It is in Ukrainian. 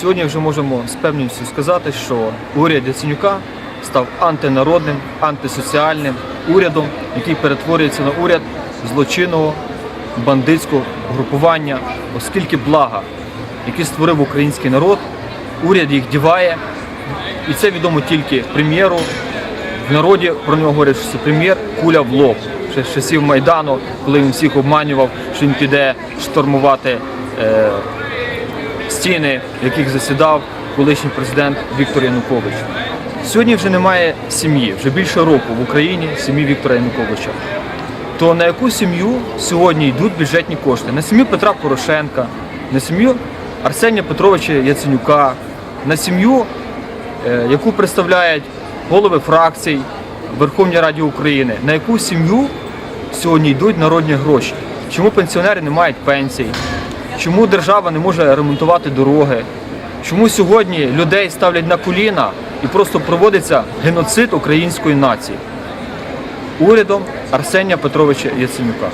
Сьогодні вже можемо з певністю сказати, що уряд Яценюка став антинародним, антисоціальним урядом, який перетворюється на уряд злочинного бандитського групування, оскільки блага, які створив український народ, уряд їх діває, і це відомо тільки прем'єру. В народі про нього говорять, що це прем'єр куля в лоб. Ще з часів Майдану, коли він всіх обманював, що він піде штурмувати е, стіни, в яких засідав колишній президент Віктор Янукович. Сьогодні вже немає сім'ї, вже більше року в Україні сім'ї Віктора Януковича. То на яку сім'ю сьогодні йдуть бюджетні кошти? На сім'ю Петра Порошенка, на сім'ю Арсенія Петровича Яценюка, на сім'ю, е, яку представляють голови фракцій Верховній Раді України, на яку сім'ю сьогодні йдуть народні гроші? Чому пенсіонери не мають пенсій? Чому держава не може ремонтувати дороги? Чому сьогодні людей ставлять на коліна і просто проводиться геноцид української нації? Урядом Арсенія Петровича Яценюка.